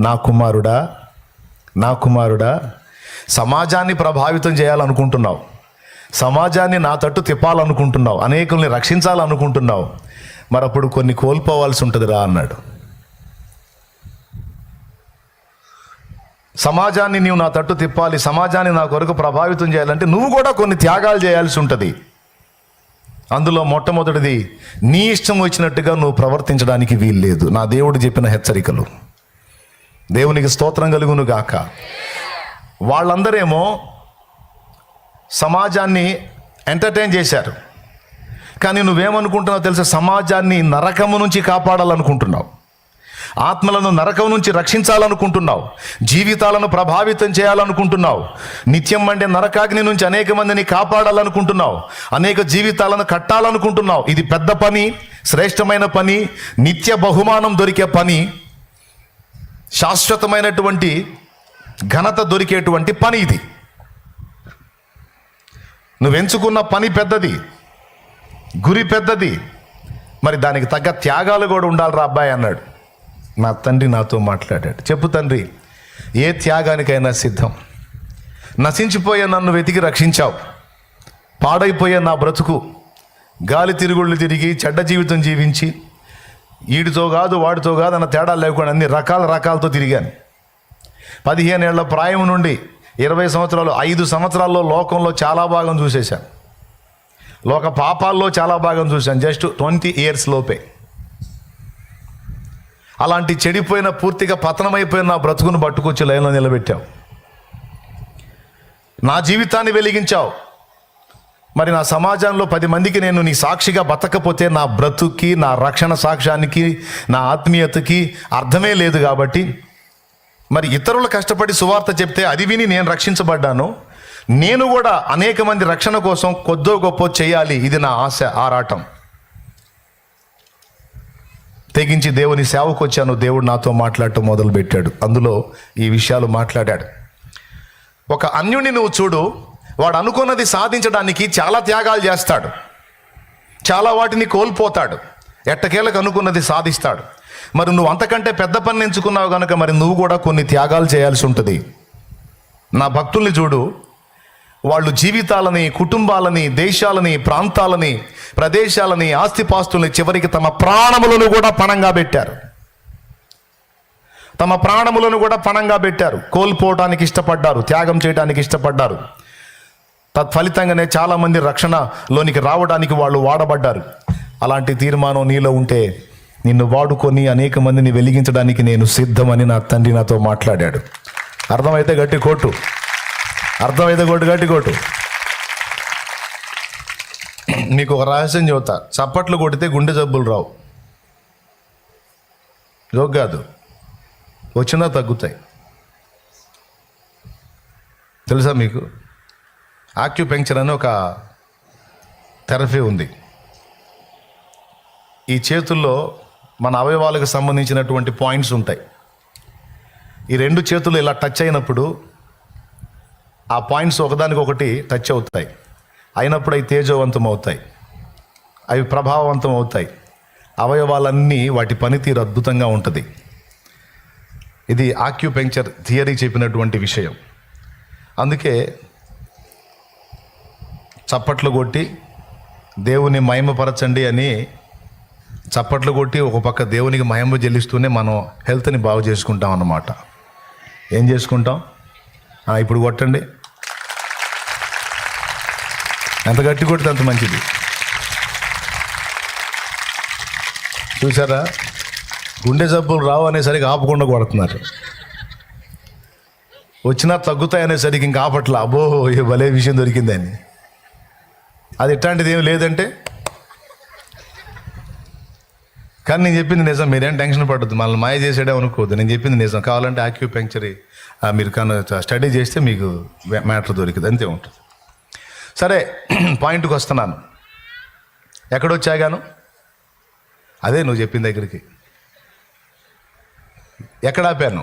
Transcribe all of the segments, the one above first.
నా కుమారుడా నా కుమారుడా సమాజాన్ని ప్రభావితం చేయాలనుకుంటున్నావు. సమాజాన్ని నా తట్టు తిప్పాలనుకుంటున్నావు. అనేకుల్ని రక్షించాలనుకుంటున్నావు. మరి అప్పుడు కొన్ని కోల్పోవాల్సి ఉంటుందిరా అన్నాడు. సమాజాన్ని నీవు నా తట్టు తిప్పాలి సమాజాన్ని నా కొరకు ప్రభావితం చేయాలంటే నువ్వు కూడా కొన్ని త్యాగాలు చేయాల్సి ఉంటుంది. అందులో మొట్టమొదటిది నీ ఇష్టం వచ్చినట్టుగా నువ్వు ప్రవర్తించడానికి వీలు లేదు నా దేవుడు చెప్పిన హెచ్చరికలు. దేవునికి స్తోత్రం కలుగును గాక. వాళ్ళందరేమో సమాజాన్ని ఎంటర్టైన్ చేశారు. కానీ నువ్వేమనుకుంటున్నావు తెలుసా? సమాజాన్ని నరకము నుంచి కాపాడాలనుకుంటున్నావు. ఆత్మలను నరకం నుంచి రక్షించాలనుకుంటున్నావు. జీవితాలను ప్రభావితం చేయాలనుకుంటున్నావు. నిత్యం అంటే నరకాగ్ని నుంచి అనేక మందిని కాపాడాలనుకుంటున్నావు. అనేక జీవితాలను కట్టాలనుకుంటున్నావు. ఇది పెద్ద పని శ్రేష్టమైన పని నిత్య బహుమానం దొరికే పని. శాశ్వతమైనటువంటి ఘనత దొరికేటువంటి పని ఇది. నువ్వు ఎంచుకున్న పని పెద్దది గురి పెద్దది మరి దానికి తగ్గ త్యాగాలు కూడా ఉండాలిరా అబ్బాయి అన్నాడు. నా తండ్రి నాతో మాట్లాడాడు. చెప్పు తండ్రి ఏ త్యాగానికైనా సిద్ధం. నశించిపోయే నన్ను వెతికి రక్షించావు. పాడైపోయే నా బ్రతుకు గాలి తిరుగుళ్ళు తిరిగి చెడ్డ జీవితం జీవించి వీడితో కాదు వాడితో కాదు అన్న తేడా లేకుండా అన్ని రకాల రకాలతో తిరిగాను. పదిహేను ఏళ్ళ ప్రాయం నుండి ఇరవై సంవత్సరాలు ఐదు సంవత్సరాల్లో లోకంలో చాలా భాగం చూసేశాను. లోక పాపాల్లో చాలా భాగం చూశాను జస్ట్ ట్వంటీ ఇయర్స్ లోపే. అలాంటి చెడిపోయిన పూర్తిగా పతనమైపోయిన నా బ్రతుకును పట్టుకొచ్చి లైన్లో నిలబెట్టావు. నా జీవితాన్ని వెలిగించావు. మరి నా సమాజంలో పది మందికి నేను నీ సాక్షిగా బతకపోతే నా బ్రతుక్కి నా రక్షణ సాక్ష్యానికి నా ఆత్మీయతకి అర్థమే లేదు కాబట్టి. మరి ఇతరులు కష్టపడి సువార్త చెప్తే అది విని నేను రక్షించబడ్డాను. నేను కూడా అనేక మంది రక్షణ కోసం కొద్దో గొప్ప చేయాలి. ఇది నా ఆశ ఆరాటం. తెగించి దేవుని సేవకు వచ్చాను దేవుడు నాతో మాట్లాడటం మొదలుపెట్టాడు. అందులో ఈ విషయాలు మాట్లాడాడు. ఒక అన్యుని నువ్వు చూడు. వాడు అనుకున్నది సాధించడానికి చాలా త్యాగాలు చేస్తాడు. చాలా వాటిని కోల్పోతాడు. ఎట్టకేలకు అనుకున్నది సాధిస్తాడు. మరి నువ్వు అంతకంటే పెద్ద పని ఎంచుకున్నావు కనుక మరి నువ్వు కూడా కొన్ని త్యాగాలు చేయాల్సి ఉంటుంది. నా భక్తుల్ని చూడు. వాళ్ళు జీవితాలని కుటుంబాలని దేశాలని ప్రాంతాలని ప్రదేశాలని ఆస్తిపాస్తుల్ని చివరికి తమ ప్రాణములను కూడా పణంగా పెట్టారు. తమ ప్రాణములను కూడా పణంగా పెట్టారు. కోల్పోవటానికి ఇష్టపడ్డారు. త్యాగం చేయడానికి ఇష్టపడ్డారు. తత్ఫలితంగానే చాలామంది రక్షణలోనికి రావడానికి వాళ్ళు వాడబడ్డారు. అలాంటి తీర్మానం నీలో ఉంటే నిన్ను వాడుకొని అనేక మందిని వెలిగించడానికి నేను సిద్ధమని నా తండ్రి నాతో మాట్లాడాడు. అర్థమైతే గట్టి కోటు. అర్థమైతే కొట్టు గట్టి కొట్టు మీకు ఒక రహస్యం చెబుతా. చప్పట్లు కొడితే గుండె జబ్బులు రావు. జోక్ కాదు. వచ్చినా తగ్గుతాయి. తెలుసా మీకు? ఆక్యుపెంక్చర్ అని ఒక థెరపీ ఉంది. ఈ చేతుల్లో మన అవయవాలకు సంబంధించినటువంటి పాయింట్స్ ఉంటాయి. ఈ రెండు చేతులు ఇలా టచ్ అయినప్పుడు ఆ పాయింట్స్ ఒకదానికొకటి టచ్ అవుతాయి. అయినప్పుడు అవి తేజవంతం అవుతాయి అవి ప్రభావవంతం అవుతాయి అవయవాలన్నీ వాటి పనితీరు అద్భుతంగా ఉంటుంది. ఇది ఆక్యుపెంక్చర్ థియరీ చెప్పినటువంటి విషయం. అందుకే చప్పట్లు కొట్టి దేవుని మహిమపరచండి అని చప్పట్లు కొట్టి ఒక పక్క దేవునికి మహిమ చెల్లిస్తూనే మనం హెల్త్ని బాగు చేసుకుంటాం అన్నమాట. ఏం చేసుకుంటాం? ఇప్పుడు కొట్టండి. ఎంత గట్టి కొడితే అంత మంచిది. చూసారా? గుండె జబ్బులు రావు అనేసరికి ఆపకుండా కొడుతున్నారు. వచ్చినా తగ్గుతాయి అనేసరికి ఇంకా ఆపట్ల. అబ్బో భలే విషయం దొరికిందని. అది ఎట్లాంటిది ఏమి లేదంటే. కానీ నేను చెప్పింది నిజం మీరేం టెన్షన్ పడద్దు మళ్ళీ మాయ చేసాడే అనుకోవద్దు. నేను చెప్పింది నిజం కావాలంటే ఆక్యుపెంక్చరీ మీరు కానీ స్టడీ చేస్తే మీకు మ్యాటర్ దొరికింది అంతే ఉంటుంది. సరే పాయింట్కి వస్తున్నాను. ఎక్కడొచ్చాగాను? అదే నువ్వు చెప్పిన దగ్గరికి. ఎక్కడ ఆపాను?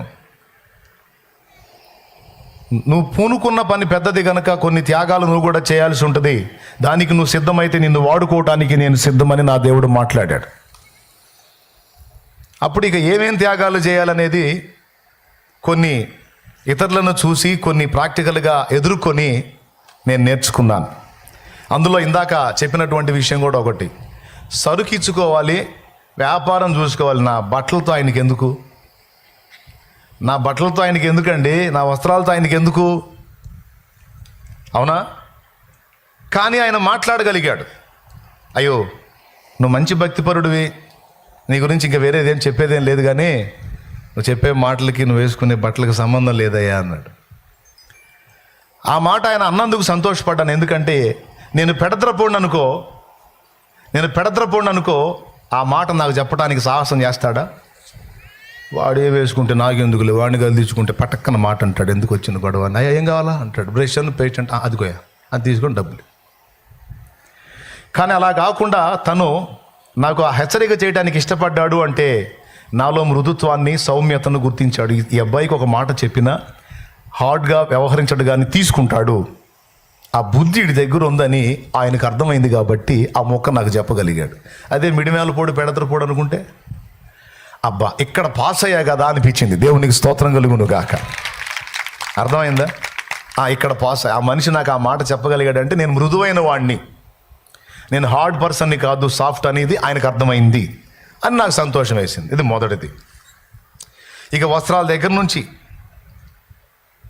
నువ్వు పూనుకున్న పని పెద్దది కనుక కొన్ని త్యాగాలు నువ్వు కూడా చేయాల్సి ఉంటుంది. దానికి నువ్వు సిద్ధమైతే నిన్ను వాడుకోవటానికి నేను సిద్ధమని నా దేవుడు మాట్లాడాడు. అప్పుడు ఇక ఏమేం త్యాగాలు చేయాలనేది కొన్ని ఇతరులను చూసి కొన్ని ప్రాక్టికల్గా ఎదుర్కొని నేను నేర్చుకున్నాను. అందులో ఇందాక చెప్పినటువంటి విషయం కూడా ఒకటి. సరుకు ఇచ్చుకోవాలి వ్యాపారం చూసుకోవాలి. నా బట్టలతో ఆయనకి ఎందుకు నా బట్టలతో ఆయనకి ఎందుకండి? నా వస్త్రాలతో ఆయనకి ఎందుకు? అవునా? కానీ ఆయన మాట్లాడగలిగాడు. అయ్యో నువ్వు మంచి భక్తిపరుడివి. నీ గురించి ఇంకా వేరేదేం చెప్పేదేం లేదు కానీ నువ్వు చెప్పే మాటలకి నువ్వు వేసుకునే బట్టలకు సంబంధం లేదయ్యా అన్నాడు. ఆ మాట ఆయన అన్నందుకు సంతోషపడ్డాను. ఎందుకంటే నేను పెడద్రపోండి అనుకో నేను పెడద్రపోండి అనుకో ఆ మాట నాకు చెప్పడానికి సాహసం చేస్తాడా? వాడే వేసుకుంటే నాకెందుకులే వాడిని గదిలించుకుంటే పటక్కన మాట అంటాడు. ఎందుకు వచ్చిన గొడవ? అయ్యా ఏం కావాలా? అంటాడు. బ్రష్ అని పేషెంట్ అదిగోయా అది తీసుకొని డబ్బులు కానీ అలా కాకుండా తను నాకు ఆ హెచ్చరిక చేయడానికి ఇష్టపడ్డాడు అంటే నాలో మృదుత్వాన్ని సౌమ్యతను గుర్తించాడు. ఈ- అబ్బాయికి ఒక మాట చెప్పినా హార్డ్గా వ్యవహరించడు కానీ తీసుకుంటాడు. ఆ బుద్ధి దగ్గర ఉందని ఆయనకు అర్థమైంది కాబట్టి ఆ మొక్క నాకు చెప్పగలిగాడు. అదే మిడిమేల పొడి పెడతరు పొడి అనుకుంటే అబ్బా ఇక్కడ పాస్ అయ్యా కదా అనిపించింది. దేవునికి స్తోత్రం కలుగును గాక. అర్థమైందా? ఆ, ఇక్కడ పాస్ ఆ మనిషి నాకు ఆ మాట చెప్పగలిగాడంటే నేను మృదువైన వాడిని నేను హార్డ్ పర్సన్ని కాదు సాఫ్ట్ అనేది ఆయనకు అర్థమైంది అని నాకు సంతోషం వేసింది. ఇది మొదటిది. ఇక వస్త్రాల దగ్గర నుంచి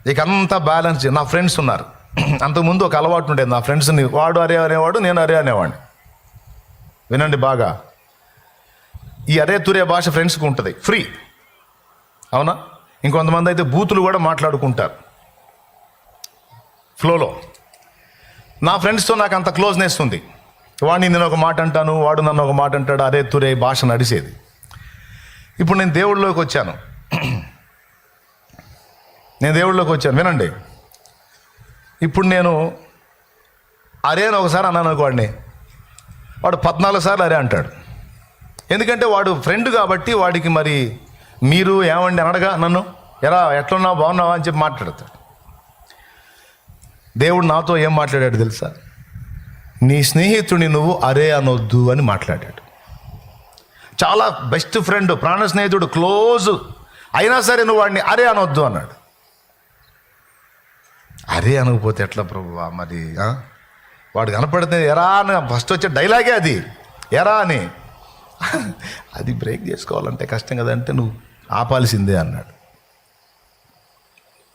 ఇక అంతా బ్యాలెన్స్ నా ఫ్రెండ్స్ ఉన్నారు. అంతకుముందు ఒక అలవాటు ఉండేది. నా ఫ్రెండ్స్ని వాడు అరే అనేవాడు నేను అరే అనేవాడిని. వినండి బాగా. ఈ అరే తురే భాష ఫ్రెండ్స్కి ఉంటుంది. ఫ్రీ అవునా? ఇంకొంతమంది అయితే బూతులు కూడా మాట్లాడుకుంటారు. ఫ్లోలో నా ఫ్రెండ్స్తో నాకు అంత క్లోజ్నెస్ ఉంది. వాడిని నేను ఒక మాట అంటాను వాడు నన్ను ఒక మాట అంటాడు అరే తురే భాష నడిసేది. ఇప్పుడు నేను దేవుళ్ళలోకి వచ్చాను. నేను దేవుళ్ళలోకి వచ్చాను. వినండి. ఇప్పుడు నేను అరే అని ఒకసారి అన్నాను వాడిని వాడు పద్నాలుగు సార్లు అరే అంటాడు. ఎందుకంటే వాడు ఫ్రెండ్ కాబట్టి వాడికి మరి మీరు ఏమండి? అనడగా నన్ను ఎరా ఎట్లున్నావు? బాగున్నావా? అని చెప్పి మాట్లాడతాడు. దేవుడు నాతో ఏం మాట్లాడాడు తెలుసా? నీ స్నేహితుడిని నువ్వు అరే అనొద్దు అని మాట్లాడాడు. చాలా బెస్ట్ ఫ్రెండ్ ప్రాణ స్నేహితుడు క్లోజ్ అయినా సరే నువ్వు వాడిని అరే అనొద్దు అన్నాడు. అరే అనకపోతే ఎట్లా ప్రభు మరి వాడు కనపడితే ఎరా అని ఫస్ట్ వచ్చే డైలాగే అది. ఎరా అని. అది బ్రేక్ చేసుకోవాలంటే కష్టం కదంటే నువ్వు ఆపాల్సిందే అన్నాడు.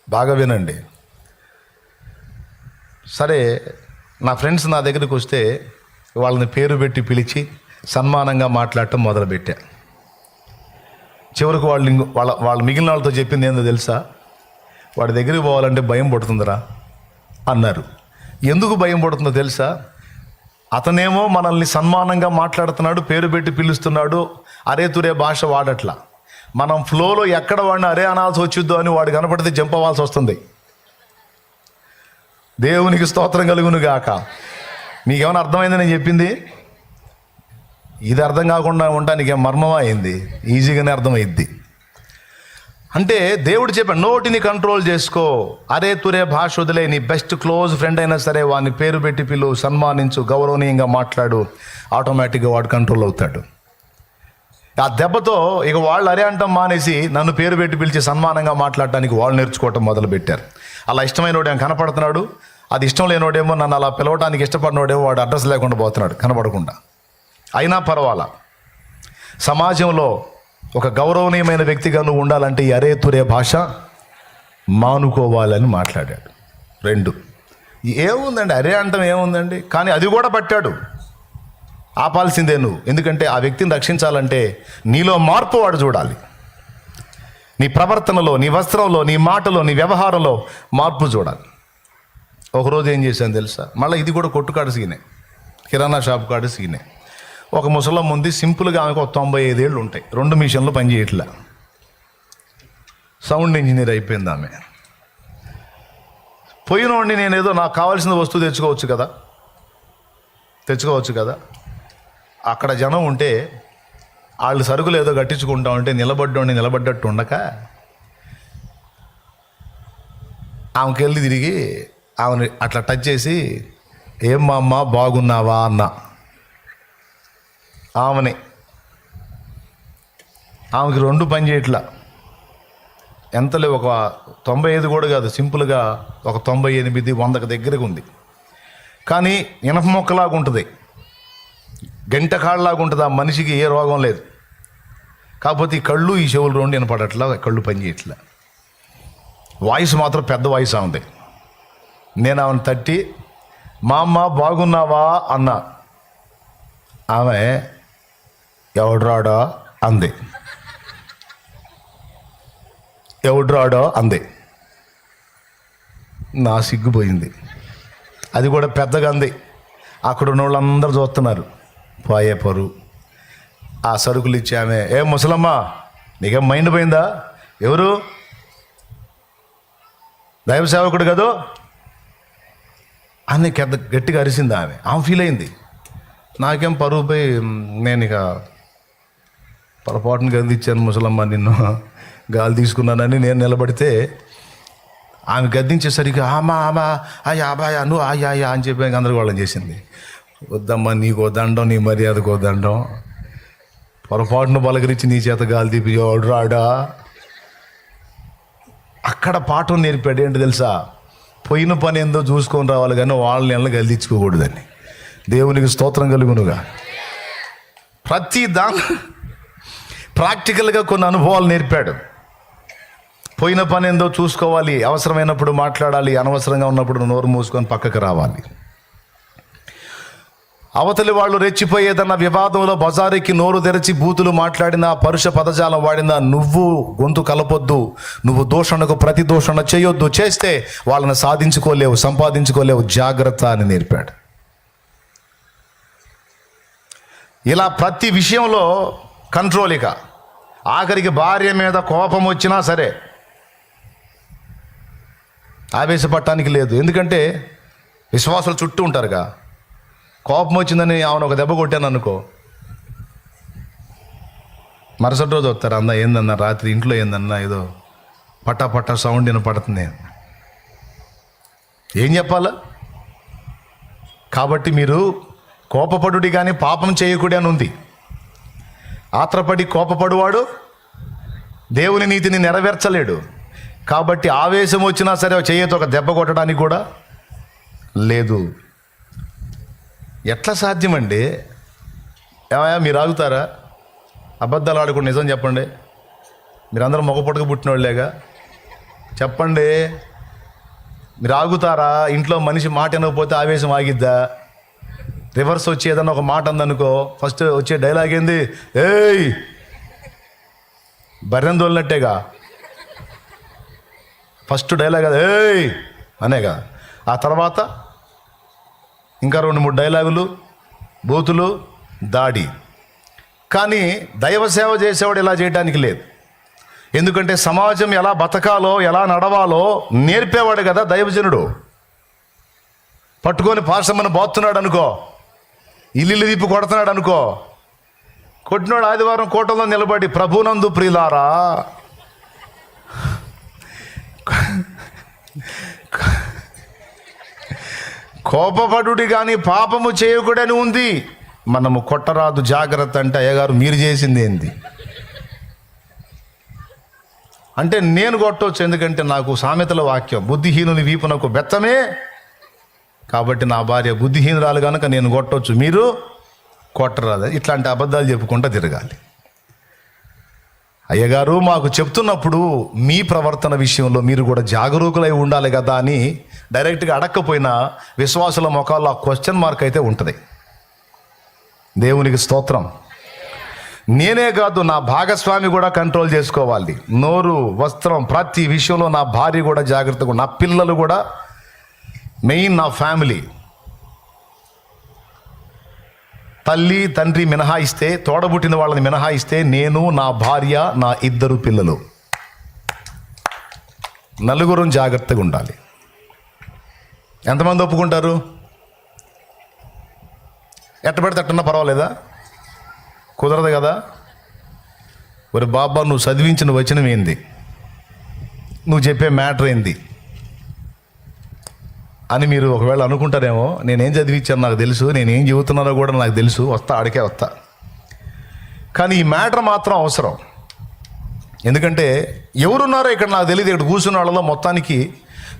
బాగా వినండి. సరే నా ఫ్రెండ్స్ నా దగ్గరికి వస్తే వాళ్ళని పేరు పెట్టి పిలిచి సన్మానంగా మాట్లాడటం మొదలుపెట్టా. చివరికి వాళ్ళు వాళ్ళ వాళ్ళ మిగిలిన వాళ్ళతో చెప్పింది ఏందో తెలుసా? వాడి దగ్గరికి పోవాలంటే భయం పడుతుందిరా అన్నారు. ఎందుకు భయం పడుతుందో తెలుసా? అతనేమో మనల్ని సన్మానంగా మాట్లాడుతున్నాడు పేరు పెట్టి పిలుస్తున్నాడు అరే తురే భాష వాడట్లా. మనం ఫ్లోలో ఎక్కడ వాడిని అరే అనాల్సి వచ్చిద్దో అని వాడు కనపడితే జంపవాల్సి వస్తుంది. దేవునికి స్తోత్రం కలుగును గాక మీకేమైనా అర్థమైంది నేను చెప్పింది? ఇది అర్థం కాకుండా ఉండటానికి మర్మం అయింది? ఈజీగానే అర్థమైద్ది. అంటే దేవుడు చెప్పాడు నోటిని కంట్రోల్ చేసుకో. అరే తురే భాష వదిలే నీ బెస్ట్ క్లోజ్ ఫ్రెండ్ అయినా సరే వాడిని పేరు పెట్టి పిలు సన్మానించు గౌరవనీయంగా మాట్లాడు. ఆటోమేటిక్గా వాడు కంట్రోల్ అవుతాడు. ఆ దెబ్బతో ఇక వాళ్ళు అరే అంటాం మానేసి నన్ను పేరు పెట్టి పిలిచి సన్మానంగా మాట్లాడటానికి వాళ్ళు నేర్చుకోవటం మొదలుపెట్టారు. అలా ఇష్టమైనోడు కనపడుతున్నాడు? అది ఇష్టం లేనోడేమో నన్ను అలా పిలవడానికి ఇష్టపడినోడేమో వాడు అడ్రస్ లేకుండా పోతున్నాడు కనపడకుండా అయినా పర్వాలా? సమాజంలో ఒక గౌరవనీయమైన వ్యక్తిగా నువ్వు ఉండాలంటే ఈ అరే తురే భాష మానుకోవాలని మాట్లాడాడు. రెండు ఏముందండి? అరే అంటాం ఏముందండి? కానీ అది కూడా పట్టాడు. ఆపాల్సిందే నువ్వు. ఎందుకంటే ఆ వ్యక్తిని రక్షించాలంటే నీలో మార్పు వాడు చూడాలి. నీ ప్రవర్తనలో నీ వస్త్రంలో నీ మాటలో నీ వ్యవహారంలో మార్పు చూడాలి. ఒకరోజు ఏం చేశాను తెలుసా? మళ్ళీ ఇది కూడా కొట్టుకాడు సీనే. కిరాణా షాప్ కాడు సీనే. ఒక ముసలం ఉంది సింపుల్గా ఆమెకు ఒక తొంభై ఐదేళ్ళు ఉంటాయి. రెండు మిషన్లు పనిచేయట్లా సౌండ్ ఇంజనీర్ అయిపోయింది ఆమె. పోయినోడిని నేను ఏదో నాకు కావాల్సిన వస్తువు తెచ్చుకోవచ్చు కదా? తెచ్చుకోవచ్చు కదా? అక్కడ జనం ఉంటే వాళ్ళు సరుకులు ఏదో కట్టించుకుంటా ఉంటే నిలబడ్డోండి నిలబడ్డట్టు ఉండక ఆమెకి వెళ్ళి తిరిగి ఆమెని అట్లా టచ్ చేసి ఏం మా అమ్మ బాగున్నావా? అన్నా. ఆమెని. ఆమెకి రెండు పని చేయట్లా ఎంతలే ఒక తొంభై ఐదు కూడా కాదు సింపుల్గా ఒక తొంభై ఎనిమిది వందకు దగ్గరకు ఉంది కానీ ఇనప మొక్కలాగా ఉంటుంది. గంట కాళ్ళలాగా ఉంటుంది ఆ మనిషికి ఏ రోగం లేదు. కాకపోతే ఈ కళ్ళు ఈ చెవులు రెండు వినపడట్లా కళ్ళు పనిచేయట్లా. వాయిస్ మాత్రం పెద్ద వాయిస్ ఉంది నేను ఆమెను తట్టి మా అమ్మ బాగున్నావా? అన్నా. ఆమె ఎవడ్రాడో? అంది. ఎవడ్రాడో? అంది. నా సిగ్గుపోయింది. అది కూడా పెద్దగా అంది. అక్కడ ఉన్న వాళ్ళందరూ చూస్తున్నారు. పోయే పరు ఆ సరుకులు ఇచ్చామే ఆమె ఏ ముసలమ్మ నీకేం మైండ్ పోయిందా? ఎవరు? దైవ సేవకుడు కదో? అని పెద్ద గట్టిగా అరిసింది ఆమె. ఆమె ఫీల్ అయింది. నాకేం పరువు పోయి నేను ఇక పొరపాటును గదిచ్చాను ముసలమ్మ నిన్ను. గాలి తీసుకున్నానని నేను నిలబడితే ఆమె గద్దించేసరికి ఆమా ఆమా అయ్యా అబాయా నువ్వు ఆయా అయ్యా అని చెప్పి గందరగోళం చేసింది. వద్దమ్మా నీకో దండం నీ మర్యాదకో దండం. పొరపాటును పలకరించి నీ చేత గాలి తీపి ఎవడు రాడా అక్కడ పాఠం నేర్పాడు ఏంటి తెలుసా? పోయిన పని ఏందో చూసుకొని రావాలి కానీ వాళ్ళని ఎల్ల గలిదించుకోకూడదని దేవునికి స్తోత్రం కలుగునుగా. ప్రతి దాని ప్రాక్టికల్గా కొన్ని అనుభవాలు నేర్పాడు. పోయిన పని ఏందో చూసుకోవాలి అవసరమైనప్పుడు మాట్లాడాలి అనవసరంగా ఉన్నప్పుడు నోరు మూసుకొని పక్కకు రావాలి. అవతలి వాళ్ళు రెచ్చిపోయేదన్న వివాదంలో బజారుకి నోరు తెరచి బూతులు మాట్లాడినా పరుష పదజాలం వాడినా నువ్వు గొంతు కలపొద్దు నువ్వు దూషణకు ప్రతి దూషణ చేయొద్దు చేస్తే వాళ్ళని సాధించుకోలేవు సంపాదించుకోలేవు జాగ్రత్త అని నేర్పాడు. ఇలా ప్రతి విషయంలో కంట్రోలిగా ఆఖరికి భార్య మీద కోపం వచ్చినా సరే ఆవేశపడటానికి లేదు. ఎందుకంటే విశ్వాసాలు చుట్టూ ఉంటారుగా. కోపం వచ్చిందని ఆమెను ఒక దెబ్బ కొట్టాను అనుకో. మరుసటి రోజు వస్తారు అన్న ఏందన్నా రాత్రి ఇంట్లో ఏందన్నా ఏదో పట్టా పట్టా సౌండ్ వినపడుతుంది ఏం చెప్పాలా? కాబట్టి మీరు కోపపడుడి కానీ పాపం చేయకూడని అని ఉంది. ఆత్రపడి కోపపడువాడు దేవుని నీతిని నెరవేర్చలేడు. కాబట్టి ఆవేశం వచ్చినా సరే చేయతో ఒక దెబ్బ కొట్టడానికి కూడా లేదు. ఎట్లా సాధ్యమండి? ఏమయ్యా మీరు ఆగుతారా? అబద్ధాలు ఆడుకుని నిజం చెప్పండి. మీరందరూ మొగ పుట్టక పుట్టిన వాళ్ళేగా చెప్పండి మీరు ఆగుతారా? ఇంట్లో మనిషి మాట వినకపోతే ఆవేశం ఆగిద్దా? రివర్స్ వచ్చి ఏదన్నా ఒక మాట అందనుకో ఫస్ట్ వచ్చే డైలాగ్ ఏంది? ఏయ్! బర్రెం తోలినట్టేగా? ఫస్ట్ డైలాగ్ అది ఏయ్! అనేగా. ఆ తర్వాత ఇంకా రెండు మూడు డైలాగులు బూతులు దాడి. కానీ దైవ సేవ చేసేవాడు ఇలా చేయడానికి లేదు. ఎందుకంటే సమాజం ఎలా బతకాలో ఎలా నడవాలో నేర్పేవాడు కదా దైవజనుడు. పట్టుకొని పార్సమ్మని బాతున్నాడు అనుకో ఇల్లు దీపు కొడుతున్నాడు అనుకో. కొట్టినాడు ఆదివారం కోటలో నిలబడి ప్రభునందు ప్రియులారా. కోపపడుడి కానీ పాపము చేయకూడని ఉంది. మనము కొట్టరాదు జాగ్రత్త అంటే అయ్యగారు మీరు చేసింది ఏంది? అంటే నేను కొట్టవచ్చు ఎందుకంటే నాకు సామెతల వాక్యం బుద్ధిహీనుని వీపునకు బెత్తమే కాబట్టి నా భార్య బుద్ధిహీనురాలు కనుక నేను కొట్టవచ్చు మీరు కొట్టరాదు. ఇట్లాంటి అబద్ధాలు చెప్పుకుంటూ తిరగాలి. అయ్యగారు మాకు చెప్తున్నప్పుడు మీ ప్రవర్తన విషయంలో మీరు కూడా జాగరూకులై ఉండాలి కదా అని డైరెక్ట్గా అడగకపోయినా విశ్వాసుల ముఖాల్లో ఆ క్వశ్చన్ మార్క్ అయితే ఉంటుంది. దేవునికి స్తోత్రం. నేనే కాదు నా భాగస్వామి కూడా కంట్రోల్ చేసుకోవాలి. నోరు వస్త్రం ప్రతి విషయంలో నా భార్య కూడా జాగ్రత్తగా నా పిల్లలు కూడా మెయిన్ నా ఫ్యామిలీ. తల్లి తండ్రి మినహాయిస్తే తోడబుట్టిన వాళ్ళని మినహాయిస్తే నేను నా భార్య నా ఇద్దరు పిల్లలు. నలుగురం జాగ్రత్తగా ఉండాలి. ఎంతమంది ఒప్పుకుంటారు? ఎట్ట పెడితే అట్టన్నా పర్వాలేదా? కుదరదు కదా? మరి బాబా నువ్వు చదివించిన వచనం ఏంది? నువ్వు చెప్పే మ్యాటర్ ఏంది? అని మీరు ఒకవేళ అనుకుంటారేమో నేనేం చదివించాను నాకు తెలుసు నేనేం చెబుతున్నానో కూడా నాకు తెలుసు వస్తా ఆడికే వస్తా. కానీ ఈ మ్యాటర్ మాత్రం అవసరం. ఎందుకంటే ఎవరున్నారో ఇక్కడ నాకు తెలియదు ఇక్కడ కూర్చున్న వాళ్ళలో మొత్తానికి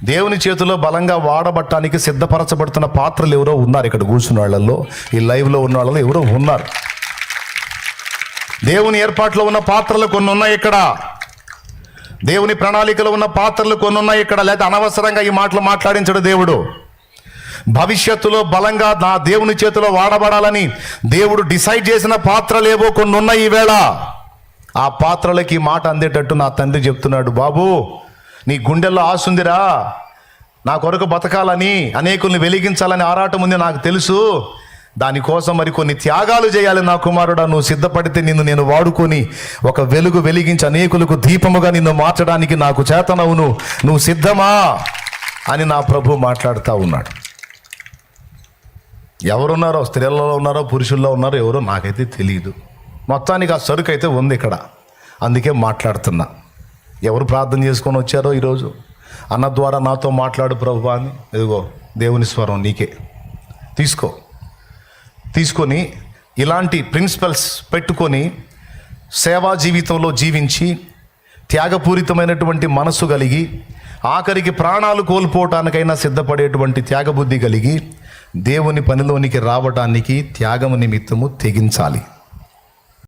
దేవుని చేతిలో బలంగా వాడబట్టానికి సిద్ధపరచబడుతున్న పాత్రలు ఎవరో ఉన్నారు ఇక్కడ కూర్చున్న వాళ్ళల్లో ఈ లైవ్లో ఉన్న వాళ్ళలో ఎవరో ఉన్నారు. దేవుని ఏర్పాట్లో ఉన్న పాత్రలు కొన్ని ఉన్నాయి ఇక్కడ. దేవుని ప్రణాళికలో ఉన్న పాత్రలు కొన్ని ఉన్నాయి ఇక్కడ లేదా అనవసరంగా ఈ మాటలు మాట్లాడించడు దేవుడు. భవిష్యత్తులో బలంగా నా దేవుని చేతిలో వాడబడాలని దేవుడు డిసైడ్ చేసిన పాత్రలేవో కొన్ని ఉన్నాయి ఈవేళ. ఆ పాత్రలకి మాట అందేటట్టు నా తండ్రి చెప్తున్నాడు బాబు నీ గుండెల్లో ఆసుందిరా నా కొరకు బతకాలని అనేకుల్ని వెలిగించాలని ఆరాటం ఉంది నాకు తెలుసు. దానికోసం మరి కొన్ని త్యాగాలు చేయాలి నా కుమారుడా. నువ్వు సిద్ధపడితే నిన్ను నేను వాడుకొని ఒక వెలుగు వెలిగించి అనేకులకు దీపముగా నిన్ను మార్చడానికి నాకు చేతనవును. నువ్వు సిద్ధమా? అని నా ప్రభు మాట్లాడుతూ ఉన్నాడు. ఎవరున్నారో స్త్రీలలో ఉన్నారో పురుషుల్లో ఉన్నారో ఎవరో నాకైతే తెలియదు మొత్తానికి ఆ సరుకు అయితే ఉంది ఇక్కడ. అందుకే మాట్లాడుతున్నా. ఎవరు ప్రార్థన చేసుకొని వచ్చారో ఈరోజు? అన్న ద్వారా నాతో మాట్లాడు ప్రభు అని. ఇదిగో దేవుని స్వరం నీకే. తీసుకో. తీసుకొని ఇలాంటి ప్రిన్సిపల్స్ పెట్టుకొని సేవా జీవితంలో జీవించి త్యాగపూరితమైనటువంటి మనస్సు కలిగి ఆఖరికి ప్రాణాలు కోల్పోవటానికైనా సిద్ధపడేటువంటి త్యాగబుద్ధి కలిగి దేవుని పనిలోనికి రావటానికి త్యాగము నిమిత్తము తెగించాలి.